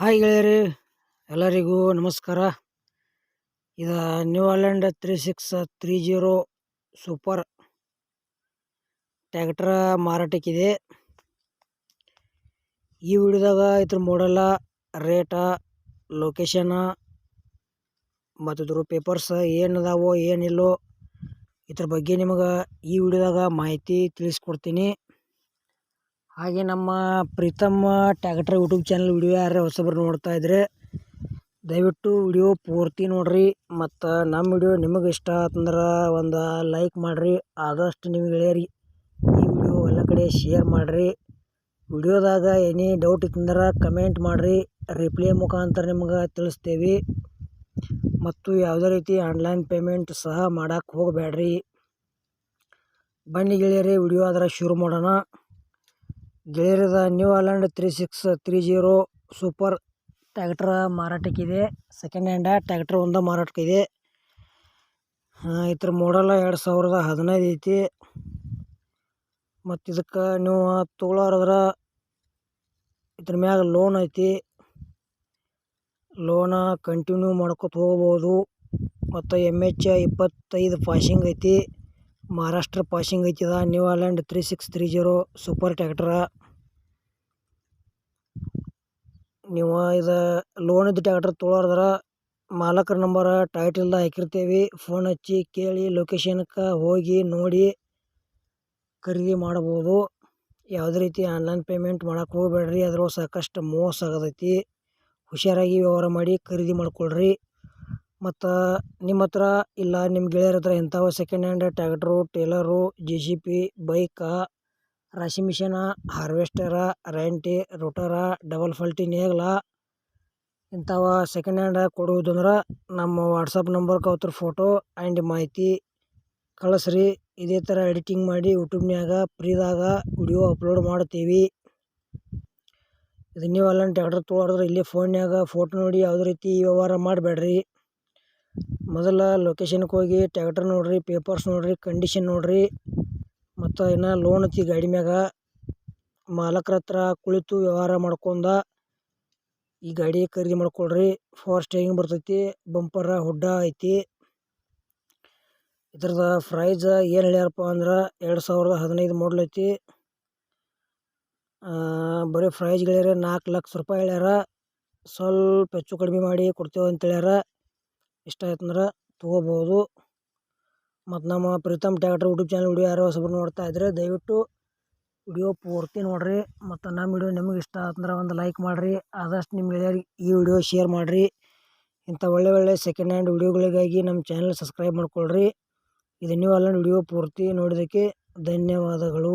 Hi ಗೆಳೆಯರಿ, ಎಲ್ಲರಿಗೂ ನಮಸ್ಕಾರ. ಇದು New Holland three six three zero super tractor ಮಾರಾಟಕ್ಕಿದೆ. ಈ ವಿಡಿಯೋದಾಗ ಇದ್ರ ಮೋಡಲ್ಲ ರೇಟ ಲೊಕೇಶನ ಮತ್ತು ಇದ್ರ ಪೇಪರ್ಸ್ ಏನದಾವೋ ಏನಿಲ್ಲೋ ಇದ್ರ ಬಗ್ಗೆ ನಿಮಗೆ ಈ ವಿಡಿಯೋದಾಗ ಮಾಹಿತಿ ತಿಳಿಸ್ಕೊಡ್ತೀನಿ. ಹಾಗೆ ನಮ್ಮ Preetam tractor YouTube channel video ಯಾರು ಹೊಸಬರು ನೋಡ್ತಾ ಇದ್ರೆ, ದಯವಿಟ್ಟು ವಿಡಿಯೋ ಪೂರ್ತಿ ನೋಡ್ರಿ. ಮತ್ತು ನಮ್ಮ ವಿಡಿಯೋ ನಿಮಗೆ ಇಷ್ಟ ಆತಂದ್ರೆ ಒಂದು ಲೈಕ್ ಮಾಡಿರಿ. ಆದಷ್ಟು ನಿಮ್ಗೆ ಗೆಳೆಯರಿ ಈ ವಿಡಿಯೋ ಎಲ್ಲ ಕಡೆ ಶೇರ್ ಮಾಡಿರಿ. ವಿಡಿಯೋದಾಗ ಎನಿ ಡೌಟ್ ಇತ್ತಂದ್ರೆ ಕಮೆಂಟ್ ಮಾಡಿರಿ. ರಿಪ್ಲೈ ಮುಖಾಂತರ ನಿಮ್ಗೆ ತಿಳಿಸ್ತೇವೆ. ಮತ್ತು ಯಾವುದೇ ರೀತಿ ಆನ್ಲೈನ್ ಪೇಮೆಂಟ್ ಸಹ ಮಾಡೋಕ್ಕೆ ಹೋಗಬೇಡ್ರಿ ಬನ್ನಿ ಗೆಳೆಯರಿ ವಿಡಿಯೋ ಆದ್ರೆ ಶುರು ಮಾಡೋಣ. ಗೆಳೆಯರದ New Holland three six three zero super tractor ಮಾರಾಟಕ್ಕಿದೆ. Second hand tractor ಒಂದು ಮಾರಾಟಕ್ಕಿದೆ. ಇದ್ರ ಮಾಡಲ್ಲ ಎರಡು ಸಾವಿರದ ಹದಿನೈದು ಐತಿ. ಮತ್ತು ಇದಕ್ಕೆ ನೀವು ತೊಗೊಳೋರಾದ್ರೆ ಇದ್ರ ಮ್ಯಾಗ ಲೋನ್ ಐತಿ. ಲೋನ ಕಂಟಿನ್ಯೂ ಮಾಡ್ಕೊತ ಹೋಗ್ಬೋದು. ಮತ್ತು ಎಂ ಎಚ್ ಇಪ್ಪತ್ತೈದು ಪಾಸಿಂಗ್ ಐತಿ. Maharashtra passing ಐತಿದ New Holland three six three zero super tractor ನೀವು ಇದು ಲೋನಿದ್ದು ಟ್ಯಾಕ್ಟ್ರ್ ತೊಗೊಳೋದ್ರ ಮಾಲಕರ ನಂಬರ ಟೈಟಲ್ದಾಗ ಹಾಕಿರ್ತೀವಿ. ಫೋನ್ ಹಚ್ಚಿ ಕೇಳಿ ಲೊಕೇಶನ್ಗೆ ಹೋಗಿ ನೋಡಿ ಖರೀದಿ ಮಾಡ್ಬೋದು. ಯಾವುದೇ ರೀತಿ ಆನ್ಲೈನ್ ಪೇಮೆಂಟ್ ಮಾಡೋಕೆ ಹೋಗಬೇಡ್ರಿ. ಅದ್ರೊಳಗೆ ಸಾಕಷ್ಟು ಮೋಸ ಆಗತೈತಿ. ಹುಷಾರಾಗಿ ವ್ಯವಹಾರ ಮಾಡಿ ಖರೀದಿ ಮಾಡ್ಕೊಳ್ರಿ. ಮತ್ತು ನಿಮ್ಮ ಹತ್ರ ಇಲ್ಲ ನಿಮ್ಮ ಗೆಳೆಯರ ಹತ್ರ ಇಂಥವು second hand tractor trailer J C B ಬೈಕ ರಾಶಿ ಮಿಷನ, ಹಾರ್ವೆಸ್ಟರ, ರೆಂಟಿ, ರೋಟರ, ಡಬಲ್ ಫಲ್ಟಿ ನೇಗ್ಲ ಇಂಥವ ಸೆಕೆಂಡ್ ಹ್ಯಾಂಡ್ ಕೊಡುವುದಂದ್ರೆ ನಮ್ಮ ವಾಟ್ಸಪ್ ನಂಬರ್ಗೆ ಅವತ್ರ ಫೋಟೋ ಆ್ಯಂಡ್ ಮಾಹಿತಿ ಕಳಿಸ್ರಿ. ಇದೇ ಥರ ಎಡಿಟಿಂಗ್ ಮಾಡಿ ಯೂಟ್ಯೂಬ್ನ್ಯಾಗ ಫ್ರೀದಾಗ ವಿಡಿಯೋ ಅಪ್ಲೋಡ್ ಮಾಡ್ತೀವಿ. ಇದು ನೀವು ಅಲ್ಲೊಂದು ಟ್ಯಾಕ್ಟರ್ ತೊಗೊಳೋದ್ರೆ ಇಲ್ಲಿ ಫೋನ್ಯಾಗ ಫೋಟೋ ನೋಡಿ ಯಾವುದೇ ರೀತಿ ವ್ಯವಹಾರ ಮಾಡಬೇಡ್ರಿ. ಮೊದಲ ಲೊಕೇಶನ್ಗೆ ಹೋಗಿ ಟ್ಯಾಕ್ಟರ್ ನೋಡಿರಿ ಪೇಪರ್ಸ್ ನೋಡಿರಿ ಕಂಡೀಷನ್ ನೋಡಿರಿ. ಮತ್ತು ಇನ್ನು ಲೋನ್ ಐತಿ ಗಾಡಿ ಮ್ಯಾಗ ಮಾಲಕ್ರ ಹತ್ರ ಕುಳಿತು ವ್ಯವಹಾರ ಮಾಡ್ಕೊಂಡ ಈ ಗಾಡಿ ಖರೀದಿ ಮಾಡ್ಕೊಳ್ರಿ. ಫೋರ್ ಸ್ಟೇರಿಂಗ್ ಬರ್ತೈತಿ ಬಂಪರ ಹುಡ್ಡ ಐತಿ. ಇದ್ರದ ಪ್ರೈಸ್ ಏನು ಹೇಳ್ಯಾರಪ್ಪ ಅಂದ್ರೆ ಎರಡು ಸಾವಿರದ ಹದಿನೈದು ಮಾಡಲ್ ಐತಿ. ಬರೀ ಪ್ರೈಸ್ ಹೇಳ್ಯಾರ ನಾಲ್ಕು ಲಕ್ಷ ರೂಪಾಯಿ ಹೇಳ್ಯಾರ. ಸ್ವಲ್ಪ ಹೆಚ್ಚು ಕಡಿಮೆ ಮಾಡಿ ಕೊಡ್ತೇವೆ ಅಂತ ಹೇಳ್ಯಾರ. ಇಷ್ಟ ಆಯ್ತಂದ್ರೆ ತೊಗೋಬೋದು ಮತ್ತು ನಮ್ಮ Preetam tractor YouTube channel video ಯಾರೋ ಹೊಸಬರು ನೋಡ್ತಾ ಇದ್ದರೆ ದಯವಿಟ್ಟು ವಿಡಿಯೋ ಪೂರ್ತಿ ನೋಡಿರಿ. ಮತ್ತು ನಮ್ಮ ವಿಡಿಯೋ ನಿಮಗೆ ಇಷ್ಟ ಆತಂದ್ರೆ ಒಂದು ಲೈಕ್ ಮಾಡಿರಿ. ಆದಷ್ಟು ನಿಮ್ಮ ಗೆಳೆಯರಿಗೆ ಈ ವಿಡಿಯೋ ಶೇರ್ ಮಾಡಿರಿ. ಇಂಥ ಒಳ್ಳೆ ಒಳ್ಳೆ ಸೆಕೆಂಡ್ ಹ್ಯಾಂಡ್ ವಿಡಿಯೋಗಳಿಗಾಗಿ ನಮ್ಮ ಚಾನಲ್ ಸಬ್ಸ್ಕ್ರೈಬ್ ಮಾಡ್ಕೊಳ್ರಿ. ಇದು ನೀವು ಅಲ್ಲ ವಿಡಿಯೋ ಪೂರ್ತಿ ನೋಡೋದಕ್ಕೆ ಧನ್ಯವಾದಗಳು.